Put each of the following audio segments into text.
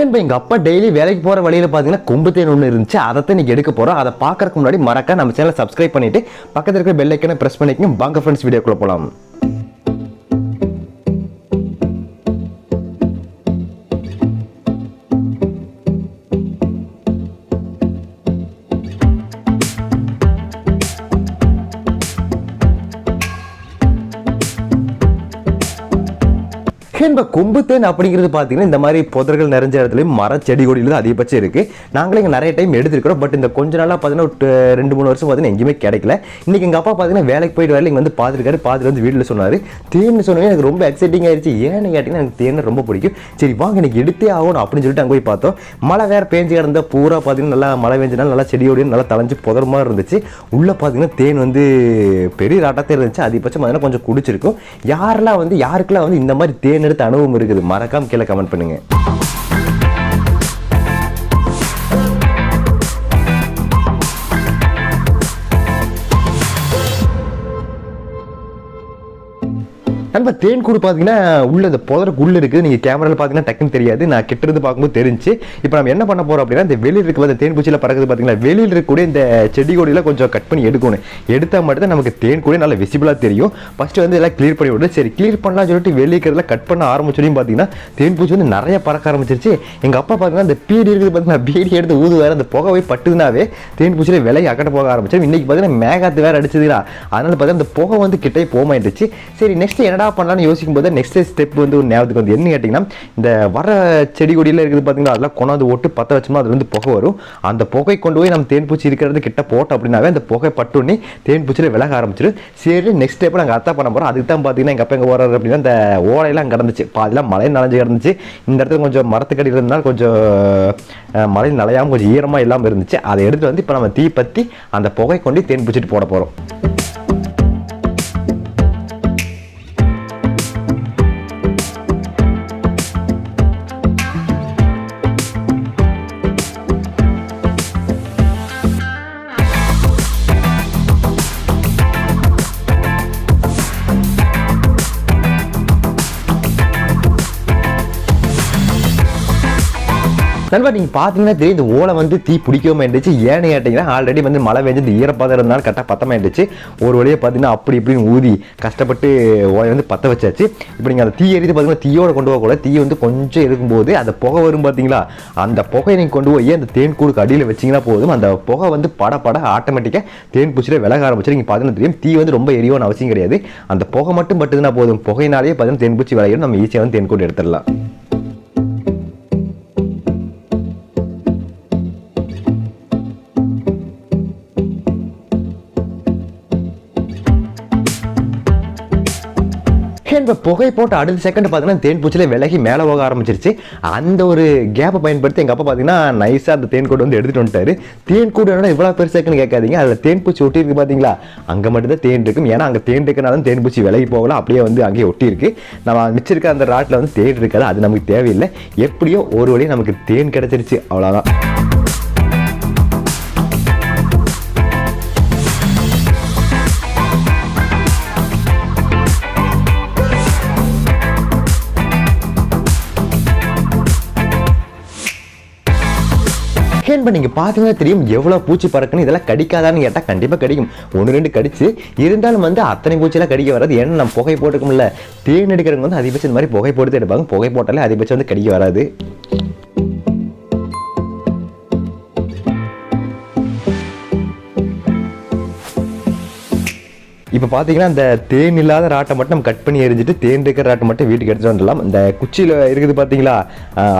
இப்போ எங்கள் அப்பா டெய்லி வேலைக்கு போகிற வழியில் பார்த்தீங்கன்னா கொம்பு ஒன்று இருந்துச்சு. அதை தான் இன்னைக்கு எடுக்க போகிறோம் அதை பார்க்குறக்கு முன்னாடி மறக்க நம்ம சேனலை சப்ஸ்கிரைப் பண்ணிட்டு பக்கத்தில் இருக்கிற பெல் ஐக்கனை ப்ரெஸ் பண்ணிக்கங்க. பாங்க ஃப்ரெண்ட்ஸ் வீடியோக்குள்ளே போகலாம் இப்போ கொம்பு தேன் அப்படிங்கிறது பார்த்தீங்கன்னா இந்த மாதிரி புதர்கள் நிறைஞ்ச இடத்துலையும் மர செடி கொடியிலும் அதிகபட்சம் இருக்குது நாங்களே இங்கே நிறைய டைம் எடுத்துருக்கிறோம். பட் இந்த கொஞ்ச நாளாக பார்த்தீங்கன்னா ஒரு ரெண்டு மூணு வருஷம் பார்த்தீங்கன்னா எங்கேயுமே கிடைக்கல. இன்றைக்கி எங்கள் அப்பா பார்த்தீங்கன்னா வேலைக்கு போயிட்டு வரல. இங்கே வந்து பார்த்துருக்காரு பார்த்துட்டு வந்து வீட்டில் சொன்னார். தேன் சொன்னவே எனக்கு ரொம்ப எக்ஸைட்டிங் ஆயிடுச்சு ஏன்னு கேட்டிங்கன்னா எனக்கு தேன் ரொம்ப பிடிக்கும். சரி வாங்க எனக்கு எடுத்தே ஆகணும் அப்படின்னு சொல்லிட்டு அங்கே போய் பார்த்தோம். மழை வேறு பேஞ்சு கிடந்த பூரா பார்த்தீங்கன்னா நல்லா மழை பெஞ்சனால நல்லா செடியோடய நல்லா தலைஞ்சு புதர் மாதிரி இருந்துச்சு. உள்ளே பார்த்தீங்கன்னா தேன் வந்து பெரிய ராட்டத்தை இருந்துச்சு. அதிகபட்சம் பார்த்தீங்கன்னா கொஞ்சம் குடிச்சிருக்கும். யாரெல்லாம் வந்து யாருக்கெல்லாம் வந்து இந்த மாதிரி தேன் கருத்து அனுபவம் இருக்குது. மறக்காம கீழே கமெண்ட் பண்ணுங்க. நண்பா தேன் கூடு பார்த்தீங்கன்னா உள்ள இந்த புதருக்கு உள்ள இருக்குது. நீங்கள் கேமராவில் பார்த்தீங்கன்னா டக்குன்னு தெரியாது. நான் கிட்ட இருந்து பார்க்கும்போது தெரிஞ்சு. இப்போ நம்ம என்ன பண்ண போகிறோம் அப்படின்னா இந்த வெளியில் இருக்க அந்த தேன் பூச்சியில் பறக்குது பார்த்தீங்களா வெளியில் இருக்கக்கூடிய இந்த செடி கொடியெல்லாம் கொஞ்சம் கட் பண்ணி எடுக்கணும். எடுத்தால் மட்டும் தான் நமக்கு தேன் கூட நல்லா விசிபிளாக தெரியும். ஃபஸ்ட்டு வந்து எல்லாம் கிளியர் பண்ணி விட்டு சரி கிளியர் பண்ணலாம் சொல்லிட்டு வெளியே இருக்கிறதுல கட் பண்ண ஆரம்பிச்சோடையும் பார்த்தீங்கன்னா தேன் பூச்சி வந்து நிறைய பறக்க ஆரம்பிச்சிருச்சு. எங்கள் அப்பா பார்த்தீங்கன்னா இந்த பீடி இருக்குது பார்த்தீங்கன்னா பீடி எடுத்து வேறு அந்த புகை போய் பட்டுதுனாவே தேன் பூச்சியில் விலை அக்கட்ட போக ஆரம்பிச்சிடும் இன்றைக்கி பார்த்தீங்கன்னா மேகாத்து வேறு அடிச்சதுடா. அதனால் பார்த்தீங்கன்னா அந்த புகை வந்து கிட்டே போக மாட்டுச்சு சரி நெக்ஸ்ட் என்னடா பண்ணலாம்னு யோசிக்கும் போது நெக்ஸ்ட் ஸ்டெப் வந்து ஒரு ஞாபகத்துக்கு வந்து என்ன கேட்டிங்கன்னா இந்த வர செடி கொடியில் இருக்குது பார்த்தீங்கன்னா அதெல்லாம் கொண்டாந்து ஓட்டு பற்ற வச்சோம்னா அதுல வந்து புகை வரும். அந்த புகை கொண்டு போய் நம்ம தேன் பூச்சி இருக்கிறது கிட்ட போட்டோம் அப்படின்னாவே அந்த புகை பட்டுனே தேன் பூச்சியில் விலக ஆரம்பிச்சிடும் சரி நெக்ஸ்ட் ஸ்டெப் நாங்கள் அத்தா பண்ண போகிறோம் அதுக்கு தான் பார்த்தீங்கன்னா எங்கள் அப்பா எங்கே போகிறாரு அப்படின்னா இந்த ஓலையெல்லாம் கிடந்துச்சு பாதிலாம் மழை நனைஞ்சு கிடந்துச்சு. இந்த இடத்துல கொஞ்சம் மரத்துக்கடி இருந்தால் கொஞ்சம் மழை நனையாமல் கொஞ்சம் ஈரமாக இல்லாமல் இருந்துச்சு. அதை எடுத்துட்டு வந்து இப்போ நம்ம தீ பற்றி அந்த புகை கொண்டு தேன் பூச்சிட்டு போட போகிறோம் நண்பா நீங்கள் பார்த்தீங்கன்னா தெரியும் இந்த ஓலை வந்து தீ பிடிக்காம இருந்துச்சு ஏன்னு கேட்டிங்கன்னா ஆல்ரெடி வந்து மழை பெஞ்சு இந்த ஈரப்பதம் இருந்தாலும் கரெக்டாக பத்தமாயிடுச்சு. இருந்துச்சு ஒரு வழியை பார்த்தீங்கன்னா அப்படி இப்படின்னு ஊதி கஷ்டப்பட்டு ஓலை வந்து பற்ற வச்சாச்சு. இப்போ நீங்கள் அந்த தீ எரித்து பார்த்தீங்கன்னா தீயோட கொண்டு போகக்கூடாது. தீ வந்து கொஞ்சம் இருக்கும்போது அந்த புகை வரும் பார்த்தீங்களா அந்த புகையை நீங்கள் கொண்டு போய் அந்த தேன் கூடுக்கு அடியில் வச்சீங்கன்னா போதும். அந்த புகை வந்து பட பட ஆட்டோமேட்டிக்காக தேன் பூச்சியில் விலக ஆரம்பிச்சு நீங்கள் பார்த்தீங்கன்னா தெரியும் தீ வந்து ரொம்ப எரியோன்னு அவசியம் கிடையாது. அந்த புகை மட்டும் பட்டுதுன்னா போதும். புகையினாலேயே பார்த்தீங்கன்னா தேன் பூச்சி விளையாடும் நம்ம ஈஸியாக வந்து தேன் கூடு எடுத்துடலாம். இந்த புகை போட்டு அடுத்த செகண்ட் பார்த்தீங்கன்னா தேன் பூச்சிலே விலகி மேலே போக ஆரம்பிச்சிருச்சு. அந்த ஒரு கேப்பை பயன்படுத்தி எங்கள் அப்பா பார்த்தீங்கன்னா நைஸாக அந்த தேன் கூடு வந்து எடுத்துகிட்டு வந்துட்டாரு. தேன் கூடு இவ்வளோ பெருசாக்குன்னு கேட்காதீங்க. அதில் தேன் பூச்சி ஒட்டி இருக்கு பார்த்தீங்களா அங்கே மட்டும்தான் தேன் இருக்கும் ஏன்னா அங்கே தேன் இருக்கனால தேன் பூச்சி விலகி போகலாம் அப்படியே வந்து அங்கேயே ஒட்டியிருக்கு நம்ம மிச்சிருக்க அந்த ராட்டில் வந்து தேன் இருக்காது. அது நமக்கு தேவையில்லை. எப்படியோ ஒரு வழி நமக்கு தேன் கிடைச்சிருச்சு. அவ்வளோதான் இப்போ நீங்கள் பார்த்தீங்கன்னா தெரியும் எவ்வளோ பூச்சி பறக்குன்னு இதெல்லாம் கடிக்காதான்னு கேட்டால் கண்டிப்பாக கடிக்கும். ஒன்று ரெண்டு கடிச்சு இருந்தாலும் வந்து அத்தனை பூச்சியெல்லாம் கடிக்க வராது. ஏன்னா நம்ம புகை போட்டுக்கோம்ல தேன் எடுக்கிறவங்க வந்து அதிகபட்சம் இந்த மாதிரி புகை போட்டு எடுப்பாங்க. புகை போட்டாலே அதிகபட்சம் வந்து கடிக்க வராது. இப்போ பார்த்தீங்கன்னா இந்த தேன் இல்லாத ராட்டை மட்டும் நம்ம கட் பண்ணி எரிஞ்சிட்டு தேன் இருக்கிற ராட்டை மட்டும் வீட்டுக்கு எடுத்துட்டு வந்துடலாம். இந்த குச்சியில் இருக்குது பார்த்தீங்களா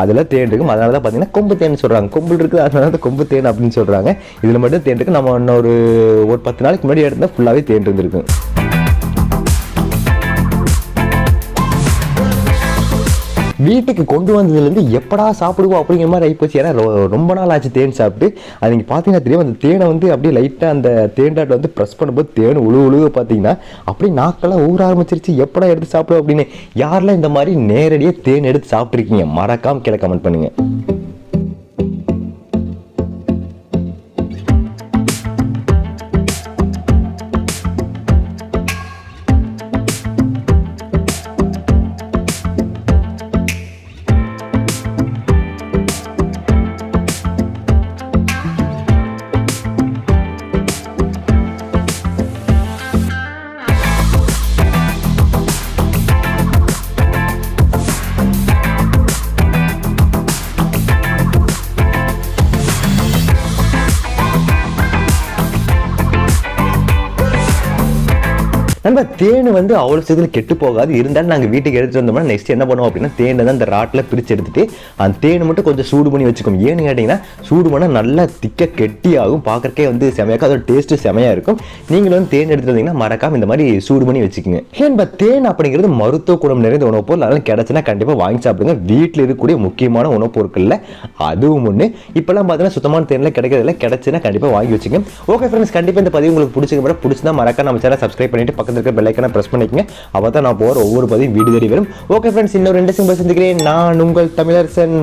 அதில் தேன் இருக்கும். அதனால தான் பார்த்தீங்கன்னா கொம்பு தேன் சொல்கிறாங்க கொம்பு இருக்குது அதனால தான் கொம்பு தேன் அப்படின்னு சொல்கிறாங்க இதில் மட்டும் தேன் இருக்கு. நம்ம இன்னொரு ஒரு பத்து நாளைக்கு முன்னாடி எடுத்தால் ஃபுல்லாகவே தேன் இருந்திருக்கு வீட்டுக்கு கொண்டு வந்ததுலேருந்து எப்படா சாப்பிடுவோம் அப்படிங்கிற மாதிரி ஆகிப்போச்சு ஏன்னா ரொம்ப நாள் ஆச்சு தேன் சாப்பிட்டு. அது நீங்கள் பார்த்தீங்கன்னா தெரியும் அந்த தேனை வந்து அப்படியே லைட்டாக அந்த தேன்டாட்டில் வந்து ப்ரெஸ் பண்ணும்போது தேன் உழு உழுக பார்த்தீங்கன்னா அப்படியே நாக்கெல்லாம் ஊற ஆரம்பிச்சிருச்சு. எப்படா எடுத்து சாப்பிடுவோம் அப்படின்னு. யாரெல்லாம் இந்த மாதிரி நேரடியாக தேன் எடுத்து சாப்பிட்ருக்கீங்க மறக்காமல் கீழே கமெண்ட் பண்ணுங்க. நம்ம தேன் வந்து அவ்வளோ சீக்கிரம் கெட்டு போகாது. இருந்தாலும் நாங்கள் வீட்டுக்கு எடுத்துட்டு வந்தோம்னா நெக்ஸ்ட் என்ன பண்ணுவோம் அப்படின்னா தேனை தான் அந்த ராட்டில் பிரித்து எடுத்துகிட்டு அந்த தேனை மட்டும் கொஞ்சம் சூடு பண்ணி வச்சுக்கோம் ஏன்னு கேட்டிங்கன்னா சூடு பண்ணால் நல்லா திக்க கெட்டியாகும். பார்க்கறக்கே வந்து செமையாக்கும் அதோட டேஸ்ட்டு செமையாக இருக்கும். நீங்களும் வந்து தேன் எடுத்துட்டு வந்தீங்கன்னா மறக்காமல் இந்த மாதிரி சூடு பண்ணி வச்சுக்கோங்க. ஏன்பா தேன் அப்படிங்கிறது மருத்துவ குணம் நிறைந்த உணவுப் பொருள். அதெல்லாம் கிடச்சுன்னா கண்டிப்பாக வாங்கி சாப்பிடுங்க. வீட்டில் இருக்கக்கூடிய முக்கியமான உணவுப் பொருட்களில் அதுவும் ஒன்று இப்போல்லாம் பார்த்தீங்கன்னா சுத்தமான தேனில் கிடைக்கிறதுல கிடச்சுன்னா கண்டிப்பாக வாங்கி வச்சுக்கோங்க. ஓகே ஃப்ரெண்ட்ஸ் கண்டிப்பாக இந்த பதிவு உங்களுக்கு பிடிச்சிக்க பிடிச்சிருந்தா மறக்காம நம்ம சேனல் சப்ஸ்கிரைப் பண்ணிட்டு பக்கத்தில் இருக்க பெல்லைக்கனை ப்ரெஸ் பண்ணிக்கங்க. அப்போ தான் நான் போகிற ஒவ்வொரு பதிவும் வீடு தேடி வரும். ஓகே ஃப்ரெண்ட்ஸ் இன்னொரு ரெண்டு சிம்பிள் சந்திக்கிறேன். நான் உங்கள் தமிழரசன்.